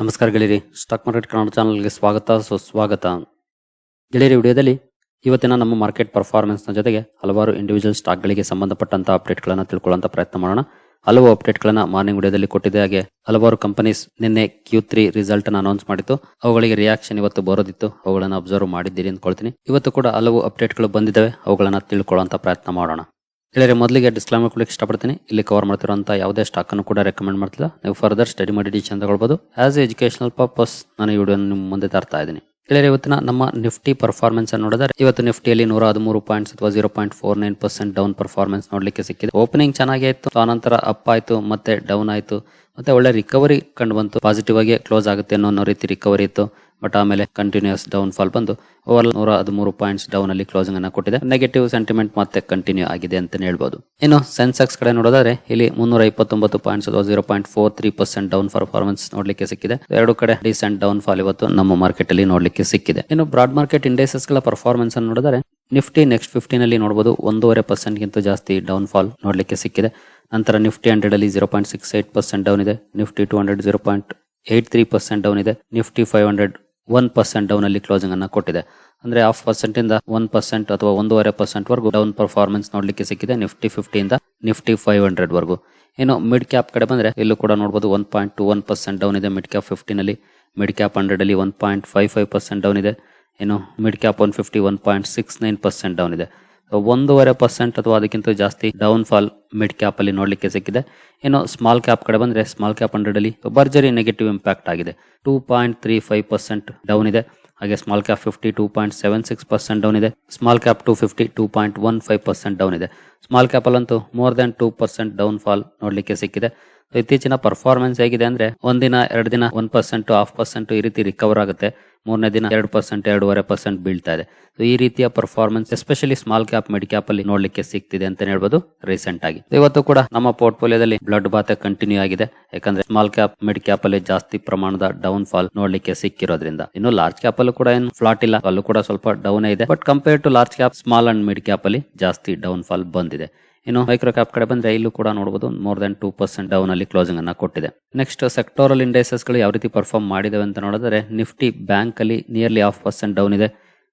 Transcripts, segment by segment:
ನಮಸ್ಕಾರ ಗೆಳೆಯರಿ. Stock market Kannada ಚಾನಲ್ಗೆ ಸ್ವಾಗತ, ಸುಸ್ವಾಗತ. ಗೆಳೆಯರಿ, ವಿಡಿಯೋದಲ್ಲಿ ಇವತ್ತಿನ ನಮ್ಮ ಮಾರ್ಕೆಟ್ ಪರ್ಫಾರ್ಮೆನ್ಸ್ನ ಜೊತೆಗೆ ಹಲವಾರು ಇಂಡಿವಿಜುವಲ್ ಸ್ಟಾಕ್ಗಳಿಗೆ ಸಂಬಂಧಪಟ್ಟಂತಹ ಅಪ್ಡೇಟ್ಗಳನ್ನು ತಿಳ್ಕೊಳ್ಳುವಂತ ಪ್ರಯತ್ನ ಮಾಡೋಣ. ಹಲವು ಅಪ್ಡೇಟ್ಗಳನ್ನು ಮಾರ್ನಿಂಗ್ ವಿಡಿಯೋದಲ್ಲಿ ಕೊಟ್ಟಿದೆ ಹಾಗೆ ಹಲವಾರು ಕಂಪನೀಸ್ ನಿನ್ನೆ ಕ್ಯೂ ತ್ರೀ ರಿಸಲ್ಟ್ ಅನ್ನು ಅನೌನ್ಸ್ ಮಾಡಿತ್ತು. ಅವುಗಳಿಗೆ ರಿಯಾಕ್ಷನ್ ಇವತ್ತು ಬರೋದಿತ್ತು. ಅವುಗಳನ್ನು ಅಬ್ಸರ್ವ್ ಮಾಡಿದ್ದೀರಿ ಅಂದ್ಕೊಳ್ತೀನಿ. ಇವತ್ತು ಕೂಡ ಹಲವು ಅಪ್ಡೇಟ್ಗಳು ಬಂದಿದ್ದಾವೆ. ಅವುಗಳನ್ನು ತಿಳ್ಕೊಳ್ಳುವಂತ ಪ್ರಯತ್ನ ಮಾಡೋಣ. ಗೆಳೆಯರೆ ಮೊದಲಿಗೆ ಡಿಸ್ಕ್ಲೈಮರ್ ಕೊಡಲಿಕ್ಕೆ ಇಷ್ಟಪಡ್ತೀನಿ. ಇಲ್ಲಿ ಕವರ್ ಮಾಡ್ತಿರುವಂಥ ಯಾವುದೇ ಸ್ಟಾಕ್ ಅನ್ನು ಕೂಡ ರೆಕಮೆಂಡ್ ಮಾಡ್ತಿಲ್ಲ. ನೀವು ಫರ್ದರ್ ಸ್ಟಡಿ ಮಾಡಿ ಡಿಸಿಷನ್ ತಗೊಳ್ಬೋದು. ಆಸ್ ಎಜುಕೇಶನಲ್ ಪರ್ಪಸ್ ನಾನು ಈ ವಿಡಿಯೋ ನಿಮ್ಮ ಮುಂದೆ ತರ್ತಾ ಇದ್ದೀನಿ. ಹೇಳಿದ್ರೆ ಇವತ್ತಿನ ನಮ್ಮ ನಿಫ್ಟಿ ಪರ್ಫಾರ್ಮೆನ್ಸ್ ಅನ್ನು ನೋಡಿದರೆ, ಇವತ್ತು ನಿಫ್ಟಿಯಲ್ಲಿ ನೂರ ಹದಿಮೂರು ಪಾಯಿಂಟ್ಸ್ ಅಥವಾ zero point four nine percent down performance ನೋಡಲಿಕ್ಕೆ ಸಿಕ್ಕಿದೆ. ಓಪನಿಂಗ್ ಚೆನ್ನಾಗೇ ಇತ್ತು, ಆನಂತರ ಅಪ್ ಆಯಿತು, ಮತ್ತೆ ಡೌನ್ ಆಯಿತು, ಮತ್ತೆ ಒಳ್ಳೆ ರಿಕವರಿ ಕಂಡು ಬಂತು. ಪಾಸಿಟಿವ್ ಆಗಿ ಕ್ಲೋಸ್ ಆಗುತ್ತೆ ಅನ್ನೋ ರೀತಿ ರಿಕವರಿ ಇತ್ತು. ಬಟ್ ಆಮೇಲೆ ಕಂಟಿನ್ಯೂಸ್ ಡೌನ್ ಫಾಲ್ ಬಂದು ಓವರ್ ನೂರ ಹದಿಮೂರು ಪಾಯಿಂಟ್ಸ್ ಡೌನ್ ಅಲ್ಲಿ ಕ್ಲೋಸಿಂಗ್ ಅನ್ನ ಕೊಟ್ಟಿದೆ. ನೆಗೆಟಿವ್ ಸೆಂಟಿಮೆಂಟ್ ಮತ್ತೆ ಕಂಟಿನ್ಯೂ ಆಗಿದೆ ಅಂತ ಹೇಳ್ಬೋದು. ಇನ್ನು ಸೆನ್ಸೆಕ್ಸ್ ಕಡೆ ನೋಡೋದಾದ್ರೆ, ಇಲ್ಲಿ ಮುನ್ನೂರ ಇಪ್ಪತ್ತೊಂಬತ್ತು points zero point four three percent down performance ನೋಡ್ಲಿಕ್ಕೆ ಸಿಕ್ಕಿದೆ. ಎರಡು ಕಡೆ ಡಿಸೆಂಟ್ ಡೌನ್ ಫಾಲ್ ಇವತ್ತು ನಮ್ಮ ಮಾರ್ಕೆಟ್ ಅಲ್ಲಿ ನೋಡ್ಲಿಕ್ಕೆ ಸಿಕ್ಕಿದೆ. ಇನ್ನು ಬ್ರಾಡ್ ಮಾರ್ಕೆಟ್ ಇಂಡೆಕ್ಸಸ್ಗಳ ಪರ್ಫಾರ್ಮೆನ್ಸ್ ಅನ್ನು ನೋಡಿದರೆ ನಿಫ್ಟಿ ನೆಕ್ಸ್ಟ್ ಫಿಫ್ಟೀನ್ ಅಲ್ಲಿ ನೋಡಬಹುದು ಒಂದೂವರೆ ಪರ್ಸೆಂಟ್ ಗಿಂತ ಜಾಸ್ತಿ ಡೌನ್ ಫಾಲ್ ನೋಡ್ಲಿಕ್ಕೆ ಸಿಕ್ಕಿದೆ. ನಂತರ ನಿಫ್ಟಿ ಹಂಡ್ರೆಡ್ ಅಲ್ಲಿ zero point six eight percent down ಇದೆ. Nifty two hundred zero point eight three percent down ಇದೆ. Nifty five hundred one percent down ಅಲ್ಲಿ ಕ್ಲೋಸಿಂಗ್ ಅನ್ನ ಕೊಟ್ಟಿದೆ. ಅಂದ್ರೆ ಹಾಫ್ ಪರ್ಸೆಂಟ್ ಇಂದ ಒನ್ ಪರ್ಸೆಂಟ್ ಅಥವಾ ಒಂದೂವರೆ ಪರ್ಸೆಂಟ್ ವರೆಗೂ ಡೌನ್ ಪರ್ಫಾರ್ಮೆನ್ಸ್ ನೋಡ್ಲಿಕ್ಕೆ ಸಿಕ್ಕಿದೆ ನಿಫ್ಟಿ ಫಿಫ್ಟಿ ಇಂದ ನಿಫ್ಟಿ ಫೈವ್ ಹಂಡ್ರೆಡ್ ವರೆಗೂ. ಇನ್ನು ಮಿಡ್ ಕ್ಯಾಪ್ ಕಡೆ ಬಂದ್ರೆ ಇಲ್ಲೂ ಕೂಡ ನೋಡಬಹುದು one point two one percent down ಇದೆ ಮಿಡ್ ಕ್ಯಾಪ್ ಫಿಫ್ಟಿನಲ್ಲಿ ಮಿಡ್ ಕ್ಯಾಪ್ ಹಂಡ್ರೆಡ್ ಅಲ್ಲಿ one point five five percent down ಇದೆ. ಇನ್ನು mid cap one fifty one point six nine percent down ಇದೆ. ಒಂದೂವರೆ ಪರ್ಸೆಂಟ್ ಅಥವಾ ಅದಕ್ಕಿಂತ ಜಾಸ್ತಿ ಡೌನ್ ಫಾಲ್ ಮಿಡ್ ಕ್ಯಾಪ್ ಅಲ್ಲಿ ನೋಡ್ಲಿಕ್ಕೆ ಸಿಕ್ಕಿದೆ. ಇನ್ನು ಸ್ಮಾಲ್ ಕ್ಯಾಪ್ ಕಡೆ ಬಂದ್ರೆ ಸ್ಮಾಲ್ ಕ್ಯಾಪ್ ಹಂಡ್ರೆಡ್ ಅಲ್ಲಿ ಭರ್ಜರಿ ನೆಗೆಟಿವ್ ಇಂಪ್ಯಾಕ್ಟ್ ಆಗಿದೆ. Two point three five percent down ಇದೆ. ಹಾಗೆ small cap fifty two point seven six percent down ಇದೆ. Small cap two fifty two point one five percent down ಇದೆ. Small cap ಅಲ್ಲಂತೂ more than two percent down fall ನೋಡ್ಲಿಕ್ಕೆ ಸಿಕ್ಕಿದೆ. ಇತ್ತೀಚಿನ performance ಹೇಗಿದೆ ಅಂದ್ರೆ ಒಂದಿನ ಎರಡು ದಿನ ಒನ್ ಪರ್ಸೆಂಟ್ ಹಾಫ್ ಪರ್ಸೆಂಟ್ ಈ ರೀತಿ ರಿಕವರ್ ಆಗುತ್ತೆ. ಮೂರನೇ ದಿನ ಎರಡು ಪರ್ಸೆಂಟ್ ಎರಡೂವರೆ ಪರ್ಸೆಂಟ್ ಬೀಳ್ತಾ ಇದೆ. ಸೊ ಈ ರೀತಿಯ performance especially small cap mid cap ಅಲ್ಲಿ ನೋಡ್ಲಿಕ್ಕೆ ಸಿಗ್ತಿದೆ ಅಂತ ಹೇಳ್ಬೋದು ರೀಸೆಂಟ್ ಆಗಿ. ಇವತ್ತು ಕೂಡ ನಮ್ಮ ಪೋರ್ಟ್ಫೋಲಿಯೋದಲ್ಲಿ ಬ್ಲಡ್ ಬಾತ್ ಕಂಟಿನ್ಯೂ ಆಗಿದೆ. ಯಾಕಂದ್ರೆ ಸ್ಮಾಲ್ ಕ್ಯಾಪ್ ಮಿಡ್ ಕ್ಯಾಪ್ ಅಲ್ಲಿ ಜಾಸ್ತಿ ಪ್ರಮಾಣದ ಡೌನ್ ಫಾಲ್ ನೋಡ್ಲಿಕ್ಕೆ ಸಿಕ್ಕಿರೋದ್ರಿಂದ. ಇನ್ನು ಲಾರ್ಜ್ ಕ್ಯಾಪ್ ಅಲ್ಲೂ ಕೂಡ ಏನು ಫ್ಲಾಟ್ ಇಲ್ಲ. ಅಲ್ಲೂ ಕೂಡ ಸ್ವಲ್ಪ ಡೌನ್ ಇದೆ. But compare to large cap small and mid cap ಅಲ್ಲಿ ಜಾಸ್ತಿ ಡೌನ್ ಫಾಲ್ ಬಂದಿದೆ. ಇನ್ನು ಮೈಕ್ರೋ ಕ್ಯಾಪ್ ಕಡೆ ಬಂದ್ರೆ ಇಲ್ಲೂ ಕೂಡ ನೋಡಬಹುದು more than two percent down ಅಲ್ಲಿ ಕ್ಲೋಸಿಂಗ್ ಅನ್ನ ಕೊಟ್ಟಿದೆ. ನೆಕ್ಸ್ಟ್ ಸೆಕ್ಟೋರಲ್ ಇಂಡೈಸಸ್ಗಳು ಯಾವ ರೀತಿ ಪರ್ಫಾರ್ಮ್ ಮಾಡಿದವೆ ಅಂತ ನೋಡಿದ್ರೆ ನಿಫ್ಟಿ ಬ್ಯಾಂಕ್ ಅಲ್ಲಿ ನಿಯರ್ಲಿ ಹಾಫ್ ಪರ್ಸೆಂಟ್ ಡೌನ್ ಇದೆ.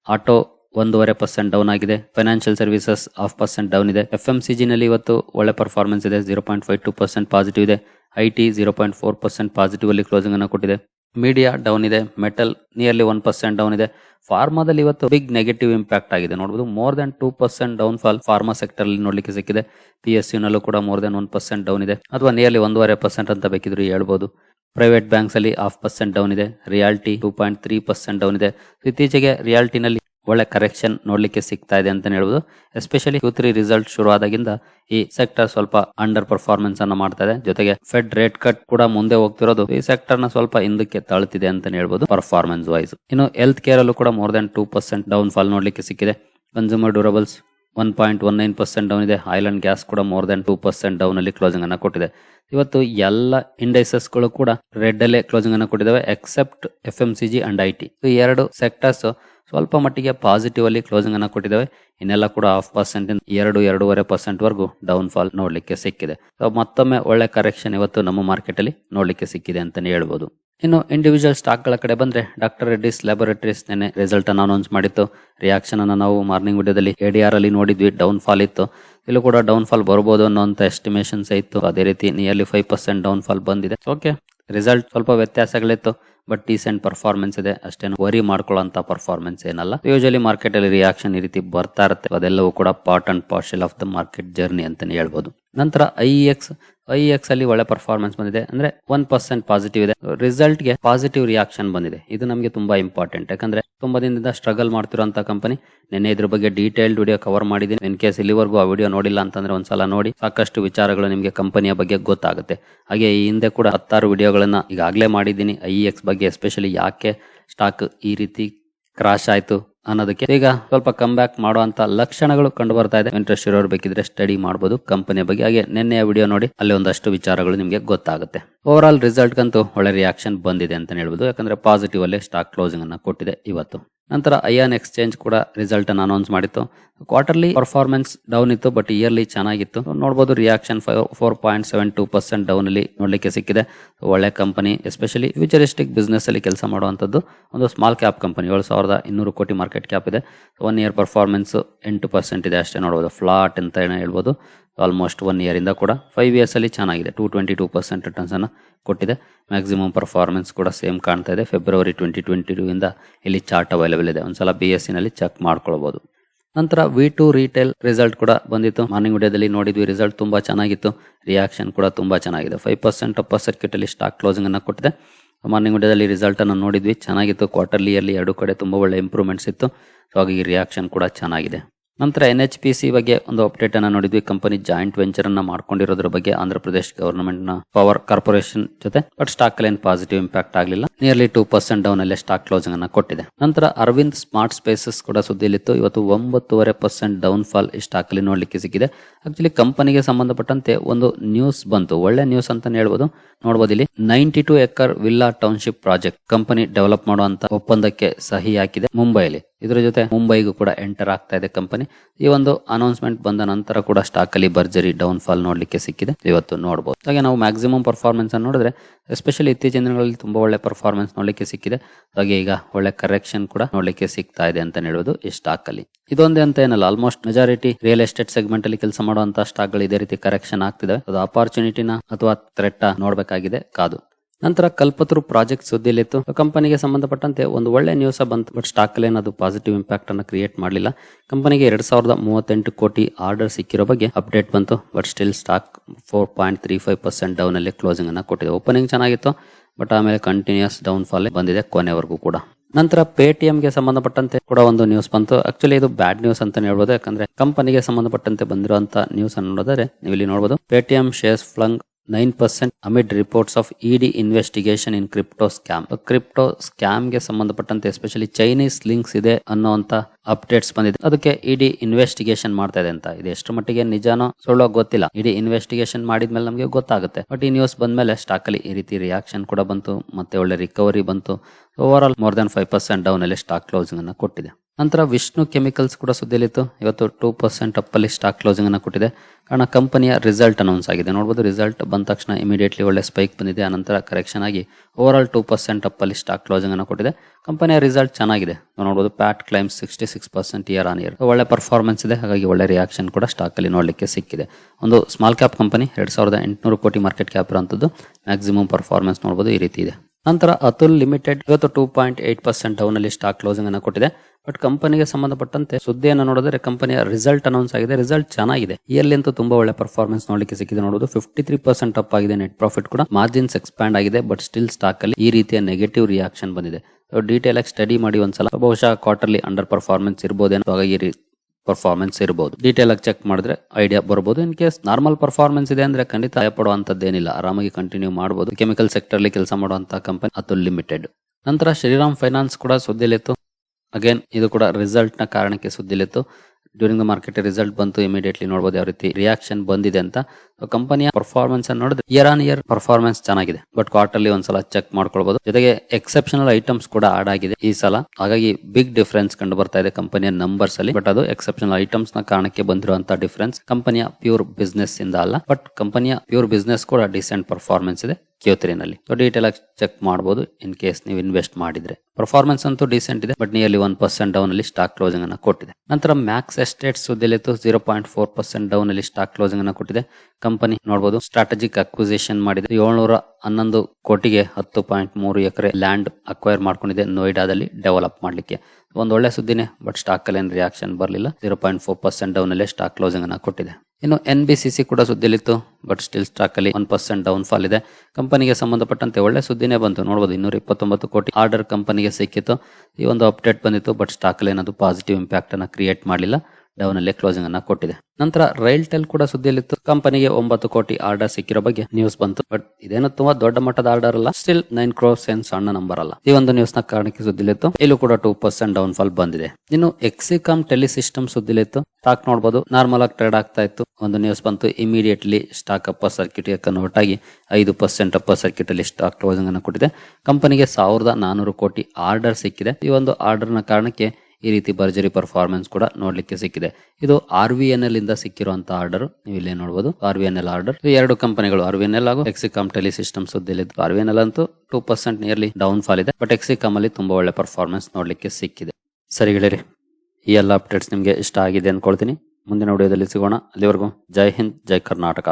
ಆಟೋ ಒಂದೂವರೆ ಪರ್ಸೆಂಟ್ ಡೌನ್ ಆಗಿದೆ. Financial services half percent down ಇದೆ. ಎಫ್ ಎಂ ಸಿ ನಲ್ಲಿ ಇವತ್ತು ಒಳ್ಳೆ ಪರ್ಫಾರ್ಮೆನ್ಸ್ ಇದೆ. Zero point five two percent positive ಇದೆ. I T zero point four percent positive ಅಲ್ಲಿ ಕ್ಲೋಸಿಂಗ್ ಅನ್ನು ಕೊಟ್ಟಿದೆ. ಮೀಡಿಯಾ ಡೌನ್ ಇದೆ, metal nearly one percent down ಇದೆ. ಫಾರ್ಮಾದಲ್ಲಿ ಇವತ್ತು ಬಿಗ್ ನೆಗೆಟಿವ್ ಇಂಪ್ಯಾಕ್ಟ್ ಆಗಿದೆ. ನೋಡಬಹುದು more than two percent down fall pharma sector ಅಲ್ಲಿ ನೋಡ್ಲಿಕ್ಕೆ ಸಿಕ್ಕಿದೆ. ಪಿ ಎಸ್ ನಲ್ಲೂ ಕೂಡ more than one percent down ಇದೆ. ಅಥವಾ ನಿಯರ್ಲಿ ಒಂದೂವರೆ ಪರ್ಸೆಂಟ್ ಅಂತ ಬೇಕಿದ್ರು ಹೇಳ್ಬೋದು. ಪ್ರೈವೇಟ್ ಬ್ಯಾಂಕ್ಸ್ ಅಲ್ಲಿ ಹಾಫ್ ಪರ್ಸೆಂಟ್ ಡೌನ್ ಇದೆ. Realty two point three percent down ಇದೆ. ಇತ್ತೀಚೆಗೆ ರಿಯಾಲ್ಟಿನಲ್ಲಿ ಒಳ್ಳೆ ಕರೆಕ್ಷನ್ ನೋಡ್ಲಿಕ್ಕೆ ಸಿಗ್ತಾ ಇದೆ ಅಂತ ಹೇಳ್ಬೋದು. ಎಸ್ಪೆಷಲಿ ಕ್ಯೂ ತ್ರೀ ರಿಸಲ್ಟ್ ಶುರು ಆದಾಗಿಂದ ಈ ಸೆಕ್ಟರ್ ಸ್ವಲ್ಪ ಅಂಡರ್ ಪರ್ಫಾರ್ಮೆನ್ಸ್ ಅನ್ನ ಮಾಡ್ತಾ ಇದೆ. ಜೊತೆಗೆ ಫೆಡ್ ರೇಟ್ ಕಟ್ ಕೂಡ ಮುಂದೆ ಹೋಗ್ತಿರೋದು ಈ ಸೆಕ್ಟರ್ನ ಸ್ವಲ್ಪ ಹಿಂದಕ್ಕೆ ತಳ್ತಿದೆ ಅಂತ ಹೇಳ್ಬೋದು ಪರ್ಫಾರ್ಮೆನ್ಸ್ ವೈಸ್ ಇನ್ನು ಹೆಲ್ತ್ ಕೇರ್ ಅಲ್ಲೂ ಕೂಡ more than two percent down fall ನೋಡ್ಲಿಕ್ಕೆ ಸಿಕ್ಕಿದೆ. Consumer durables one point one nine percent down ಇದೆ. ಐಲ್ಯಾಂಡ್ ಗ್ಯಾಸ್ ಕೂಡ more than two percent down ಅಲ್ಲಿ ಕ್ಲೋಸಿಂಗ್ ಅನ್ನ ಕೊಟ್ಟಿದೆ. ಇವತ್ತು ಎಲ್ಲ ಇಂಡೆಕ್ಸಸ್ಗಳು ಕೂಡ ರೆಡ್ ಅಲ್ಲೇ ಕ್ಲೋಸಿಂಗ್ ಅನ್ನು ಕೊಟ್ಟಿದ್ದಾವೆ except F M C G and I T ಈ ಎರಡು ಸೆಕ್ಟರ್ಸ್ ಸ್ವಲ್ಪ ಮಟ್ಟಿಗೆ ಪಾಸಿಟಿವ್ ಅಲ್ಲಿ ಕ್ಲೋಸಿಂಗ್ ಅನ್ನು ಕೊಟ್ಟಿದ್ದಾವೆ. ಇನ್ನೆಲ್ಲ ಕೂಡ ಹಾಫ್ ಪರ್ಸೆಂಟ್ ಎರಡು, ಎರಡೂವರೆ ಪರ್ಸೆಂಟ್ ವರೆಗೂ ಡೌನ್ ಫಾಲ್ ನೋಡ್ಲಿಕ್ಕೆ ಸಿಕ್ಕಿದೆ. ಮತ್ತೊಮ್ಮೆ ಒಳ್ಳೆ ಕರೆಕ್ಷನ್ ಇವತ್ತು ನಮ್ಮ ಮಾರ್ಕೆಟ್ ಅಲ್ಲಿ ನೋಡ್ಲಿಕ್ಕೆ ಸಿಕ್ಕಿದೆ ಅಂತಾನೆ ಹೇಳ್ಬೋದು. ಇನ್ನು ಇಂಡಿವಿಜುವಲ್ ಸ್ಟಾಕ್ಗಳ ಕಡೆ ಬಂದ್ರೆ ಡಾಕ್ಟರ್ ರೆಡ್ಡಿಸ್ ಲ್ಯಾಬೊರೇಟರೀಸ್ ನೆನೆ ರಿಸಲ್ಟ್ ಅನ್ನು ಅನೌನ್ಸ್ ಮಾಡಿತ್ತು. ರಿಯಾಕ್ಷನ್ ಅನ್ನು ನಾವು ಮಾರ್ನಿಂಗ್ ವಿಡಿಯೋದಲ್ಲಿ ಎಡಿಆರ್ ಅಲ್ಲಿ ನೋಡಿದ್ವಿ. ಡೌನ್ ಫಾಲ್ ಇತ್ತು. ಇಲ್ಲೂ ಕೂಡ ಡೌನ್ ಫಾಲ್ ಬರ್ಬೋದು ಅನ್ನೋಂತ ಎಸ್ಟಿಮೇಷನ್ಸ್ ಇತ್ತು. ಅದೇ ರೀತಿ nearly five percent down fall ಬಂದಿದೆ ಓಕೆ ರಿಸಲ್ಟ್ ಸ್ವಲ್ಪ ವ್ಯತ್ಯಾಸಗಳಿತ್ತು ಬಟ್ ಡೀಸೆಂಟ್ ಪರ್ಫಾರ್ಮೆನ್ಸ್ ಇದೆ. ಅಷ್ಟೇನು ವರಿ ಮಾಡ್ಕೊಳ್ಳೋಂತ ಪರ್ಫಾರ್ಮೆನ್ಸ್ ಏನಲ್ಲ. ಯೂಶಲಿ ಮಾರ್ಕೆಟ್ ಅಲ್ಲಿ ರಿಯಾಕ್ಷನ್ ಈ ರೀತಿ ಬರ್ತಾ ಇರುತ್ತೆ. ಅದೆಲ್ಲವೂ ಕೂಡ part and parcel of the market journey ಅಂತಾನೆ ಹೇಳ್ಬೋದು. ನಂತರ ಐ ಎಕ್ಸ್ ಐ ಎಕ್ಸ್ ಅಲ್ಲಿ ಒಳ್ಳೆ ಪರ್ಫಾರ್ಮೆನ್ಸ್ ಬಂದಿದೆ. ಅಂದ್ರೆ ಒನ್ ಪರ್ಸೆಂಟ್ ಪಾಸಿಟಿವ್ ಇದೆ. ರಿಸಲ್ಟ್ಗೆ ಪಾಸಿಟಿವ್ ರಿಯಾಕ್ಷನ್ ಬಂದಿದೆ. ಇದು ನಮಗೆ ತುಂಬಾ ಇಂಪಾರ್ಟೆಂಟ್ ಯಾಕಂದ್ರೆ ತುಂಬಾ ದಿನದಿಂದ ಸ್ಟ್ರಗಲ್ ಮಾಡ್ತಿರೋಂತ ಕಂಪನಿ ನಿನ್ನೆ ಇದ್ರ ಬಗ್ಗೆ ಡೀಟೇಲ್ಡ್ ವಿಡಿಯೋ ಕವರ್ ಮಾಡಿದ್ದೀನಿ. ಇನ್ ಕೇಸ್ ಇಲ್ಲಿವರೆಗೂ ಆ ವಿಡಿಯೋ ನೋಡಿಲ್ಲ ಅಂತಂದ್ರೆ ಒಂದ್ಸಲ ನೋಡಿ. ಸಾಕಷ್ಟು ವಿಚಾರಗಳು ನಿಮಗೆ ಕಂಪನಿಯ ಬಗ್ಗೆ ಗೊತ್ತಾಗುತ್ತೆ. ಹಾಗೆ ಈ ಹಿಂದೆ ಕೂಡ ಹತ್ತಾರು ವಿಡಿಯೋಗಳನ್ನ ಈಗಾಗಲೇ ಮಾಡಿದ್ದೀನಿ. ಐ ಎಕ್ಸ್ ಬಗ್ಗೆ ಎಸ್ಪೆಷಲಿ ಯಾಕೆ ಸ್ಟಾಕ್ ಈ ರೀತಿ ಕ್ರಾಶ್ ಆಯ್ತು? ಅನ್ನೋದಕ್ಕೆ. ಈಗ ಸ್ವಲ್ಪ ಕಮ್ ಬ್ಯಾಕ್ ಮಾಡುವಂತ ಲಕ್ಷಣಗಳು ಕಂಡು ಬರ್ತಾ ಇದೆ. ಇಂಟ್ರೆಸ್ಟ್ ಇರೋರು ಬೇಕಿದ್ರೆ ಸ್ಟಡಿ ಮಾಡಬಹುದು ಕಂಪನಿ ಬಗ್ಗೆ. ಹಾಗೆ ನಿನ್ನೆಯ ವಿಡಿಯೋ ನೋಡಿ, ಅಲ್ಲಿ ಒಂದಷ್ಟು ವಿಚಾರಗಳು ನಿಮಗೆ ಗೊತ್ತಾಗುತ್ತೆ. ಓವರ್ ಆಲ್ ರಿಸಲ್ಟ್ ಗಂತೂ ಒಳ್ಳೆ ರಿಯಾಕ್ಷನ್ ಬಂದಿದೆ ಅಂತ ಹೇಳ್ಬೋದು. ಯಾಕಂದ್ರೆ ಪಾಸಿಟಿವ್ ಅಲ್ಲೇ ಸ್ಟಾಕ್ ಕ್ಲೋಸಿಂಗ್ ಅನ್ನ ಕೊಟ್ಟಿದೆ ಇವತ್ತು. ನಂತರ ಐಆನ್ ಎಕ್ಸ್ಚೇಂಜ್ ಕೂಡ ರಿಸಲ್ಟ್ ಅನ್ನು ಅನೌನ್ಸ್ ಮಾಡಿತ್ತು. ಕ್ವಾರ್ಟರ್ಲಿ ಪರ್ಫಾರ್ಮೆನ್ಸ್ ಡೌನ್ ಇತ್ತು ಬಟ್ ಇಯರ್ಲಿ ಚೆನ್ನಾಗಿತ್ತು. ನೋಡಬಹುದು reaction four point seven two percent down ಅಲ್ಲಿ ನೋಡ್ಲಿಕ್ಕೆ ಸಿಕ್ಕಿದೆ. ಒಳ್ಳೆ ಕಂಪನಿ ಎಸ್ಪೆಷಲಿ ಫ್ಯೂಚರಿಸ್ಟಿಕ್ ಬಿಸ್ನೆಸ್ ಅಲ್ಲಿ ಕೆಲಸ ಮಾಡುವಂತದ್ದು ಒಂದು ಸ್ಮಾಲ್ ಕ್ಯಾಪ್ ಕಂಪನಿ ಏಳು ಸಾವಿರದ ಇನ್ನೂರು ಕೋಟಿ ಮಾರ್ಕೆಟ್ ಕ್ಯಾಪ್ ಇದೆ. ಒನ್ ಇಯರ್ ಪರ್ಫಾರ್ಮೆನ್ಸ್ ಎಂಟು ಪರ್ಸೆಂಟ್ ಇದೆ ಅಷ್ಟೇ ನೋಡಬಹುದು ಫ್ಲಾಟ್ ಅಂತ ಹೇಳ್ಬೋದು. ಆಲ್ಮೋಸ್ಟ್ ಒನ್ ಇಯರ್ ಇಂದ ಕೂಡ ಫೈವ್ ಇಯರ್ಸ್ ಅಲ್ಲಿ ಚೆನ್ನಾಗಿದೆ. Two twenty two percent returns ಅನ್ನು ಕೊಟ್ಟಿದೆ. ಮ್ಯಾಕ್ಸಿಮಮ್ ಪರ್ಫಾರ್ಮೆನ್ಸ್ ಕೂಡ ಸೇಮ್ ಕಾಣ್ತಾ ಇದೆ. ಫೆಬ್ರವರಿ ಟ್ವೆಂಟಿ ಟ್ವೆಂಟಿ ಟೂ ಇಂದ ಇಲ್ಲಿ ಚಾರ್ಟ್ ಅವೈಲೇಬಲ್ ಇದೆ. ಒಂದ್ಸಲ ಬಿ ಎಸ್ ಸಿನಲ್ಲಿ ಚೆಕ್ ಮಾಡ್ಕೊಳ್ಬಹುದು ನಂತರ ವಿ ಟು ರಿಟೇಲ್ ರಿಸಲ್ಟ್ ಕೂಡ ಬಂದಿತ್ತು. ಮಾರ್ನಿಂಗ್ ವಿಡಿಯೋದಲ್ಲಿ ನೋಡಿದ್ವಿ ರಿಸಲ್ಟ್ ತುಂಬಾ ಚೆನ್ನಾಗಿತ್ತು. ರಿಯಾಕ್ಷನ್ ಕೂಡ ತುಂಬಾ ಚೆನ್ನಾಗಿದೆ. ಫೈವ್ ಪರ್ಸೆಂಟ್ ಅಪ್ಪ ಸರ್ಕ್ಯೂಟ್ ಅಲ್ಲಿ ಸ್ಟಾಕ್ ಕ್ಲೋಸಿಂಗ್ ಅನ್ನ ಕೊಟ್ಟಿದೆ. ಮಾರ್ನಿಂಗ್ ವಿಡಿಯೋದಲ್ಲಿ ರಿಸಲ್ಟ್ ಅನ್ನು ನೋಡಿದ್ವಿ, ಚೆನ್ನಾಗಿತ್ತು. ಕ್ವಾರ್ಟರ್ಲಿ ಇಯರ್ಲಿ ಎರಡು ಕಡೆ ತುಂಬಾ ಒಳ್ಳೆ ಇಂಪ್ರೂವ್ಮೆಂಟ್ಸ್ ಇತ್ತು. ಸೊ ಹಾಗಾಗಿ ರಿಯಾಕ್ಷನ್ ಕೂಡ ಚೆನ್ನಾಗಿದೆ. ನಂತರ ಎನ್ ಎಚ್ ಪಿ ಸಿ ಬಗ್ಗೆ ಒಂದು ಅಪ್ಡೇಟ್ ಅನ್ನ ನೋಡಿದ್ವಿ. ಕಂಪನಿ ಜಾಯಿಂಟ್ ವೆಂಚರ್ ಅನ್ನ ಮಾಡ್ಕೊಂಡಿರೋದ್ರ ಬಗ್ಗೆ ಆಂಧ್ರ ಪ್ರದೇಶ್ ಗವರ್ನಮೆಂಟ್ನ ಪವರ್ ಕಾರ್ಪೊರೇಷನ್ ಜೊತೆ. ಬಟ್ ಸ್ಟಾಕ್ ಅಲ್ಲಿ ಪಾಸಿಟಿವ್ ಇಂಪ್ಯಾಕ್ಟ್ ಆಗಲಿಲ್ಲ. ನಿಯರ್ಲಿ ಟೂ ಪರ್ಸೆಂಟ್ ಡೌನ್ ಅಲ್ಲೇ ಸ್ಟಾಕ್ ಕ್ಲೋಸಿಂಗ್ ಅನ್ನ ಕೊಟ್ಟಿದೆ. ನಂತರ ಅರವಿಂದ್ ಸ್ಮಾರ್ಟ್ ಸ್ಪೇಸಸ್ ಕೂಡ ಸುದ್ದಿಲಿತ್ತು ಇವತ್ತು ಒಂಬತ್ತೂವರೆ ಪರ್ಸೆಂಟ್ ಡೌನ್ ಫಾಲ್ ಈ ಸ್ಟಾಕ್ ಅಲ್ಲಿ ನೋಡ್ಲಿಕ್ಕೆ ಸಿಕ್ಕಿದೆ. ಆಕ್ಚುಲಿ ಕಂಪನಿಗೆ ಸಂಬಂಧಪಟ್ಟಂತೆ ಒಂದು ನ್ಯೂಸ್ ಬಂತು. ಒಳ್ಳೆ ನ್ಯೂಸ್ ಅಂತಾನೆ ಹೇಳ್ಬೋದು. ನೋಡಬಹುದು ಇಲ್ಲಿ. Ninety two acre villa township project company develop ಮಾಡುವಂತ ಒಪ್ಪಂದಕ್ಕೆ ಸಹಿ ಹಾಕಿದೆ ಮುಂಬೈಲಿ. ಇದರ ಜೊತೆ ಮುಂಬೈಗೂ ಕೂಡ ಎಂಟರ್ ಆಗ್ತಾ ಇದೆ ಕಂಪನಿ ಈ ಒಂದು ಅನೌನ್ಸ್ಮೆಂಟ್ ಬಂದ ನಂತರ ಕೂಡ ಸ್ಟಾಕ್ ಅಲ್ಲಿ ಭರ್ಜರಿ ಡೌನ್ ಫಾಲ್ ನೋಡ್ಲಿಕ್ಕೆ ಸಿಕ್ಕಿದೆ. ಇವತ್ತು ನೋಡಬಹುದು ಹಾಗೆ ನಾವು ಮ್ಯಾಕ್ಸಿಮಮ್ ಪರ್ಫಾರ್ಮೆನ್ಸ್ ಅನ್ನು ನೋಡಿದ್ರೆ ಎಸ್ಪೆಷಲಿ ಇತ್ತೀಚಿನ ದಿನಗಳಲ್ಲಿ ತುಂಬಾ ಒಳ್ಳೆ ಪರ್ಫಾರ್ಮೆನ್ಸ್ ನೋಡ್ಲಿಕ್ಕೆ ಸಿಕ್ಕಿದೆ. ಹಾಗೆ ಈಗ ಒಳ್ಳೆ ಕರೆಕ್ಷನ್ ಕೂಡ ನೋಡ್ಲಿಕ್ಕೆ ಸಿಗ್ತಾ ಇದೆ ಅಂತ ಹೇಳುವುದು ಈ ಸ್ಟಾಕ್ ಅಲ್ಲಿ. ಇದೊಂದೇ ಅಂತ ಏನಲ್ಲ almost majority real estate segment ಅಲ್ಲಿ ಕೆಲಸ ಮಾಡುವಂತಹ ಸ್ಟಾಕ್ಗಳು ಇದೇ ರೀತಿ ಕರೆಕ್ಷನ್ ಆಗ್ತಿದೆ ಅದು ಅಪಾರ್ಚುನಿಟಿನ ಅಥವಾ ಥ್ರೆಟ್ ನೋಡಬೇಕಾಗಿದೆ ಕಾದು. ನಂತರ ಕಲ್ಪತರು ಪ್ರಾಜೆಕ್ಟ್ ಸುದ್ದಿಲಿತ್ತು ಕಂಪನಿಗೆ ಸಂಬಂಧಪಟ್ಟಂತೆ ಒಂದು ಒಳ್ಳೆ ನ್ಯೂಸ್ ಬಂತು. ಬಟ್ ಸ್ಟಾಕ್ ಅಲ್ಲಿ ಅದು ಪಾಸಿಟಿವ್ ಇಂಪ್ಯಾಕ್ಟ್ ಅನ್ನು ಕ್ರಿಯೇಟ್ ಮಾಡಲಿಲ್ಲ. ಕಂಪನಿಗೆ ಎರಡ್ ಸಾವಿರದ ಮೂವತ್ತೆಂಟು ಕೋಟಿ ಆರ್ಡರ್ ಸಿಕ್ಕಿರೋ ಬಗ್ಗೆ ಅಪ್ಡೇಟ್ ಬಂತು. But still stock four point three five percent down ಅಲ್ಲಿ ಕ್ಲೋಸಿಂಗ್ ಅನ್ನ ಕೊಟ್ಟಿದೆ. ಓಪನಿಂಗ್ ಚೆನ್ನಾಗಿತ್ತು. ಬಟ್ ಆಮೇಲೆ ಕಂಟಿನ್ಯೂಸ್ ಡೌನ್ ಫಾಲ್ ಬಂದಿದೆ ಕೊನೆವರೆಗೂ ಕೂಡ. ನಂತರ ಪೇಟಿಎಂಗೆ ಸಂಬಂಧಪಟ್ಟಂತೆ ಕೂಡ ಒಂದು ನ್ಯೂಸ್ ಬಂತು. ಆಕ್ಚುಲಿ ಇದು ಬ್ಯಾಡ್ ನ್ಯೂಸ್ ಅಂತ ಹೇಳ್ಬೋದು. ಯಾಕಂದ್ರೆ ಕಂಪನಿಗೆ ಸಂಬಂಧಪಟ್ಟಂತೆ ಬಂದಿರುವಂತ ನ್ಯೂಸ್ ಅನ್ನು ನೋಡಿದ್ರೆ ನೀವು ಇಲ್ಲಿ ನೋಡಬಹುದು Paytm shares plunge nine percent amid reports of ED investigation in crypto scam crypto ಸ್ಕ್ಯಾಮ್ಗೆ ಸಂಬಂಧಪಟ್ಟಂತೆ ಎಸ್ಪೆಷಲಿ ಚೈನೀಸ್ ಲಿಂಕ್ಸ್ ಇದೆ ಅನ್ನೋಂತ ಅಪ್ಡೇಟ್ಸ್ ಬಂದಿದೆ. ಅದಕ್ಕೆ ಇಡಿ ಇನ್ವೆಸ್ಟಿಗೇಷನ್ ಮಾಡ್ತಾ ಇದೆ ಅಂತ. ಇದು ಎಷ್ಟು ಮಟ್ಟಿಗೆ ನಿಜಾನೋ ಸುಳ್ಳೋ ಗೊತ್ತಿಲ್ಲ. ಇಡಿ ಇನ್ವೆಸ್ಟಿಗೇಷನ್ ಮಾಡಿದ್ಮೇಲೆ ನಮಗೆ ಗೊತ್ತಾಗುತ್ತೆ. ಬಟ್ ಈ ನ್ಯೂಸ್ ಬಂದ್ಮೇಲೆ ಸ್ಟಾಕ್ ಅಲ್ಲಿ ಈ ರೀತಿ ರಿಯಾಕ್ಷನ್ ಕೂಡ ಬಂತು. ಮತ್ತೆ ಒಳ್ಳೆ ರಿಕವರಿ ಬಂತು. Over all more than five percent down ಅಲ್ಲಿ ಸ್ಟಾಕ್ ಕ್ಲೋಸಿಂಗ್ ಅನ್ನ ಕೊಟ್ಟಿದೆ. ನಂತರ ವಿಷ್ಣು ಕೆಮಿಕಲ್ಸ್ ಕೂಡ ಸುದ್ದಿಲಿತ್ತು ಇವತ್ತು ಟೂ ಪರ್ಸೆಂಟ್ ಅಪ್ಪಲ್ಲಿ ಸ್ಟಾಕ್ ಕ್ಲೋಸಿಂಗ್ ಅನ್ನು ಕೊಟ್ಟಿದೆ. ಕಾರಣ ಕಂಪನಿಯ ರಿಸಲ್ಟ್ ಅನೌನ್ಸ್ ಆಗಿದೆ. ನೋಡ್ಬೋದು ರಿಸಲ್ಟ್ ಬಂದ ತಕ್ಷಣ ಇಮಿಡಿಯೇಟ್ಲಿ ಒಳ್ಳೆ ಸ್ಪೈಕ್ ಬಂದಿದೆ. ಆನಂತರ ಕರೆಕ್ಷನ್ ಆಗಿ ಓವರ್ ಆಲ್ ಟೂ ಪರ್ಸೆಂಟ್ ಅಪ್ಪಲ್ಲಿ ಸ್ಟಾಕ್ ಕ್ಲೋಸಿಂಗ್ ಅನ್ನು ಕೊಟ್ಟಿದೆ. ಕಂಪನಿಯ ರಿಸಲ್ಟ್ ಚೆನ್ನಾಗಿದೆ. ನಾವು ನೋಡಬಹುದು PAT climb sixty six percent year on year ಒಳ್ಳೆ ಪರ್ಫಾರ್ಮೆನ್ಸ್ ಇದೆ. ಹಾಗಾಗಿ ಒಳ್ಳೆ ರಿಯಾಕ್ಷನ್ ಕೂಡ ಸ್ಟಾಕ್ ಅಲ್ಲಿ ನೋಡಲಿಕ್ಕೆ ಸಿಕ್ಕಿದೆ. ಒಂದು ಸ್ಮಾಲ್ ಕ್ಯಾಪ್ ಕಂಪನಿ ಎರಡ್ ಸಾವಿರದ ಎಂಟುನೂರು ಕೋಟಿ ಮಾರ್ಕೆಟ್ ಕ್ಯಾಪ್ ಇರುವಂತದ್ದು ಮ್ಯಾಕ್ಸಿಮಮ್ ಪರ್ಫಾರ್ಮೆನ್ಸ್ ನೋಡ್ಬೋದು ಈ ರೀತಿ ಇದೆ. ನಂತರ ಅತುಲ್ ಲಿಮಿಟೆಡ್ ಇವತ್ತು two point eight percent down ಅಲ್ಲಿ ಸ್ಟಾಕ್ ಕ್ಲೋಸಿಂಗ್ ಅನ್ನು ಕೊಟ್ಟಿದೆ. ಬಟ್ ಕಂಪನಿಗೆ ಸಂಬಂಧಪಟ್ಟಂತೆ ಸುದ್ದಿಯನ್ನು ನೋಡಿದ್ರೆ ಕಂಪನಿಯ ರಿಸಲ್ಟ್ ಅನೌನ್ಸ್ ಆಗಿದೆ. ರಿಸಲ್ಟ್ ಚೆನ್ನಾಗಿದೆ. ಇಯರ್ಲಿ ಅಂತೂ ತುಂಬಾ ಒಳ್ಳೆ ಪರ್ಫಾರ್ಮೆನ್ಸ್ ನೋಡಲಿಕ್ಕೆ ಸಿಕ್ಕಿದೆ. ನೋಡೋದು ಫಿಫ್ಟಿ ತ್ರೀ ಪರ್ಸೆಂಟ್ ಅಪ್ ಆಗಿದೆ ನೆಟ್ ಪ್ರಾಫಿಟ್ ಕೂಡ. ಮಾರ್ಜಿನ್ಸ್ ಎಕ್ಸ್ಪ್ಯಾಂಡ್ ಆಗಿದೆ ಬಟ್ ಸ್ಟಿಲ್ ಸ್ಟಾಕ್ ಅಲ್ಲಿ ಈ ರೀತಿಯ ನೆಗೆಟಿವ್ ರಿಯಾಕ್ಷನ್ ಬಂದಿದೆ. ಡೀಟೇಲ್ ಆಗಿ ಸ್ಟಡಿ ಮಾಡಿ ಒಂದ್ಸಲ. ಬಹುಶಃ ಕ್ವಾರ್ಟರ್ಲಿ ಅಂಡರ್ ಪರ್ಫಾರ್ಮೆನ್ಸ್ ಇರ್ಬೋದೇನೋ ಹಾಗಾಗಿ ಪರ್ಫಾರ್ಮೆನ್ಸ್ ಇರಬಹುದು ಡೀಟೇಲ್ ಆಗಿ ಚೆಕ್ ಮಾಡಿದ್ರೆ ಐಡಿಯಾ ಬರಬಹುದು ಇನ್ ಕೇಸ್ ನಾರ್ಮಲ್ ಪರ್ಫಾರ್ಮೆನ್ಸ್ ಇದೆ ಅಂದ್ರೆ ಖಂಡಿತ ಭಯಪಡುವಂತದ್ದೇನಿಲ್ಲ ಆರಾಮಾಗಿ ಕಂಟಿನ್ಯೂ ಮಾಡಬಹುದು ಕೆಮಿಕಲ್ ಸೆಕ್ಟರ್ ಅಲ್ಲಿ ಕೆಲಸ ಮಾಡುವಂತಹ ಕಂಪನಿ ಅದು ಲಿಮಿಟೆಡ್ ನಂತರ ಶ್ರೀರಾಮ್ ಫೈನಾನ್ಸ್ ಕೂಡ ಸುದ್ದಿಲಿತ್ತು. ಅಗೇನ್ ಇದು ಕೂಡ ರಿಸಲ್ಟ್ನ ಕಾರಣಕ್ಕೆ ಸುದ್ದಿಲಿತ್ತು. ಡ್ಯೂರಿಂಗ್ ದ ಮಾರ್ಕೆಟ್ ರಿಸಲ್ಟ್ ಬಂತು ಇಮಿಡಿಯೇಟ್ಲಿ ನೋಡಬಹುದು ಯಾವ ರೀತಿ ರಿಯಾಕ್ಷನ್ ಬಂದಿದೆ ಅಂತ. ಕಂಪನಿಯ ಪರ್ಫಾರ್ಮೆನ್ಸ್ ಅನ್ನು ನೋಡಿದ್ರೆ ಇಯರ್ ಆನ್ ಇಯರ್ ಪರ್ಫಾರ್ಮೆನ್ಸ್ ಚೆನ್ನಾಗಿದೆ. ಬಟ್ ಕ್ವಾರ್ಟರ್ಲಿ ಒಂದ್ಸಲ ಚೆಕ್ ಮಾಡ್ಕೊಳ್ಬಹುದು ಜೊತೆಗೆ ಎಕ್ಸೆಪ್ಷನಲ್ ಐಟಮ್ಸ್ ಕೂಡ ಆಡ್ ಆಗಿದೆ ಈ ಸಲ. ಹಾಗಾಗಿ ಬಿಗ್ ಡಿಫರೆನ್ಸ್ ಕಂಡು ಬರ್ತಾ ಇದೆ ಕಂಪನಿಯ ನಂಬರ್ಸ್ ಅಲ್ಲಿ. ಬಟ್ ಅದು ಎಕ್ಸೆಪ್ಷನಲ್ ಐಟಮ್ಸ್ನ ಕಾರಣಕ್ಕೆ ಬಂದಿರುವಂತಹ ಡಿಫರೆನ್ಸ್ ಕಂಪನಿಯ ಪ್ಯೂರ್ ಬಿಸ್ನೆಸ್ ಇಂದ ಅಲ್ಲ. ಬಟ್ ಕಂಪನಿಯ ಪ್ಯೂರ್ ಬಿಸ್ನೆಸ್ ಕೂಡ ಡಿಸೆಂಟ್ ಪರ್ಫಾರ್ಮೆನ್ಸ್ ಇದೆ ಕ್ಯೂತ್ರಿನಲ್ಲಿ ಸೊ ಡೀಟೇಲ್ ಆಗಿ ಚೆಕ್ ಮಾಡಬಹುದು ಇನ್ ಕೇಸ್ ನೀವು ಇನ್ವೆಸ್ಟ್ ಮಾಡಿದ್ರೆ. ಪರ್ಫಾರ್ಮೆನ್ಸ್ ಅಂತೂ ಡಿಸೆಂಟ್ ಇದೆ but nearly one percent down ಅಲ್ಲಿ ಸ್ಟಾಕ್ ಕ್ಲೋಸಿಂಗ್ ಅನ್ನ ಕೊಟ್ಟಿದೆ. ನಂತರ Max Estate ಸುದ್ದಿಲಿತ್ತು zero point four percent down ಅಲ್ಲಿ ಸ್ಟಾಕ್ ಕ್ಲೋಸಿಂಗ್ ಅನ್ನ ಕೊಟ್ಟಿದೆ. ಕಂಪನಿ ನೋಡಬಹುದು ಸ್ಟ್ರಾಟಜಿಕ್ ಅಕ್ವಿಸೇಷನ್ ಮಾಡಿದೆ. ಏಳ್ನೂರ ಹನ್ನೊಂದು ಕೋಟಿಗೆ ಹತ್ತು ಪಾಯಿಂಟ್ ಮೂರು ಎಕರೆ ಲ್ಯಾಂಡ್ ಅಕ್ವೈರ್ ಮಾಡ್ಕೊಂಡಿದೆ ನೋಯ್ಡಾದಲ್ಲಿ ಡೆವಲಪ್ ಮಾಡ್ಲಿಕ್ಕೆ. ಒಂದು ಒಳ್ಳೆ ಸುದ್ದಿನೇ ಬಟ್ ಸ್ಟಾಕ್ ಅಲ್ಲಿ ರಿಯಾಕ್ಷನ್ ಬರಲಿಲ್ಲ. Zero point four percent down ಅಲ್ಲಿ ಸ್ಟಾಕ್ ಕ್ಲೋಸಿಂಗ್ ಅನ್ನ ಕೊಟ್ಟಿದೆ. ಇನ್ನು ಎನ್ ಬಿ ಸಿ ಸಿ ಕೂಡ ಸುದ್ದಿಲಿತ್ತು ಬಟ್ ಸ್ಟಿಲ್ ಸ್ಟಾಕ್ ಅಲ್ಲಿ ಒನ್ ಪರ್ಸೆಂಟ್ ಡೌನ್ ಫಾಲ್ ಇದೆ. ಕಂಪನಿಗೆ ಸಂಬಂಧಪಟ್ಟಂತೆ ಒಳ್ಳೆ ಸುದ್ದಿನೇ ಬಂತು. ನೋಡಬಹುದು ಇನ್ನೂರ ಇಪ್ಪತ್ತೊಂಬತ್ತು ಕೋಟಿ ಆರ್ಡರ್ ಕಂಪನಿಗೆ ಸಿಕ್ಕಿತ್ತು. ಈ ಒಂದು ಅಪ್ಡೇಟ್ ಬಂದಿತ್ತು ಬಟ್ ಸ್ಟಾಕ್ ಅಲ್ಲಿ ಏನಾದ್ರು ಪಾಸಿಟಿವ್ ಇಂಪ್ಯಾಕ್ಟ್ ಅನ್ನ ಕ್ರಿಯೇಟ್ ಮಾಡಲಿಲ್ಲ. ಡೌನ್ ಅಲ್ಲಿ ಕ್ಲೋಸಿಂಗ್ ಅನ್ನ ಕೊಟ್ಟಿದೆ. ನಂತರ ರೈಲ್ ಟೆಲ್ ಕೂಡ ಸುದ್ದಿಯಲ್ಲಿತ್ತು ಕಂಪನಿಗೆ ಒಂಬತ್ತು ಕೋಟಿ ಆರ್ಡರ್ ಸಿಕ್ಕಿರೋ ಬಗ್ಗೆ ನ್ಯೂಸ್ ಬಂತು. ಬಟ್ ಇದೇನು ತುಂಬಾ ದೊಡ್ಡ ಮಟ್ಟದ ಆರ್ಡರ್ ಅಲ್ಲ ಸ್ಟಿಲ್ ನೈನ್ ಕ್ರೋಸ್ ಏನ್ ಸಣ್ಣ ನಂಬರ್ ಅಲ್ಲ. ಈ ಒಂದು ನ್ಯೂಸ್ನ ಕಾರಣಕ್ಕೆ ಸುದ್ದಿಲಿತ್ತು ಇಲ್ಲೂ ಕೂಡ ಟೂ ಪರ್ಸೆಂಟ್ ಡೌನ್ ಫಾಲ್ ಬಂದಿದೆ. ಇನ್ನು ಎಕ್ಸಿಕಾಮ್ ಟೆಲಿಸಿಸ್ಟಮ್ ಸುದ್ದಿಲಿತ್ತು ಸ್ಟಾಕ್ ನೋಡಬಹುದು ನಾರ್ಮಲ್ ಆಗಿ ಟ್ರೇಡ್ ಆಗ್ತಾ ಇತ್ತು. ಒಂದು ನ್ಯೂಸ್ ಬಂತು immediately stock upper circuit convert ಆಗಿ ಐದು ಪರ್ಸೆಂಟ್ ಅಪ್ಪರ್ ಸರ್ಕ್ಯೂಟ್ ಅಲ್ಲಿ ಸ್ಟಾಕ್ ಕ್ಲೋಸಿಂಗ್ ಅನ್ನು ಕೊಟ್ಟಿದೆ. ಕಂಪನಿಗೆ ಸಾವಿರದ ನಾನೂರು ಕೋಟಿ ಆರ್ಡರ್ ಸಿಕ್ಕಿದೆ. ಈ ಒಂದು ಆರ್ಡರ್ನ ಕಾರಣಕ್ಕೆ ಈ ರೀತಿ ಭರ್ಜರಿ ಪರ್ಫಾರ್ಮೆನ್ಸ್ ಕೂಡ ನೋಡ್ಲಿಕ್ಕೆ ಸಿಕ್ಕಿದೆ. ಇದು ಆರ್ ವಿ ಎನ್ ಎಲ್ ಇಂದ ಸಿಕ್ಕಿರುವಂತಹ ಆರ್ಡರ್ ನೀವು ಇಲ್ಲಿ ನೋಡಬಹುದು R V N L order ಎರಡು ಕಂಪನಿಗಳು ಆರ್ ವಿ ಎನ್ ಎಲ್ ಹಾಗೂ Exicom tele systems R V N L ಅಂತೂ two percent nearly down fall ಇದೆ. ಬಟ್ ಎಕ್ಸಿಕಾಮ್ ಅಲ್ಲಿ ತುಂಬಾ ಒಳ್ಳೆ ಪರ್ಫಾರ್ಮೆನ್ಸ್ ನೋಡ್ಲಿಕ್ಕೆ ಸಿಕ್ಕಿದೆ. ಸರಿ ಗೆಳೆಯರಿ, ಈ ಎಲ್ಲ ಅಪ್ಡೇಟ್ಸ್ ನಿಮಗೆ ಇಷ್ಟ ಆಗಿದೆ ಅನ್ಕೊಳ್ತೀನಿ. ಮುಂದಿನ ವಿಡಿಯೋದಲ್ಲಿ ಸಿಗೋಣ. ಅಲ್ಲಿವರೆಗೂ ಜೈ ಹಿಂದ್, ಜೈ ಕರ್ನಾಟಕ.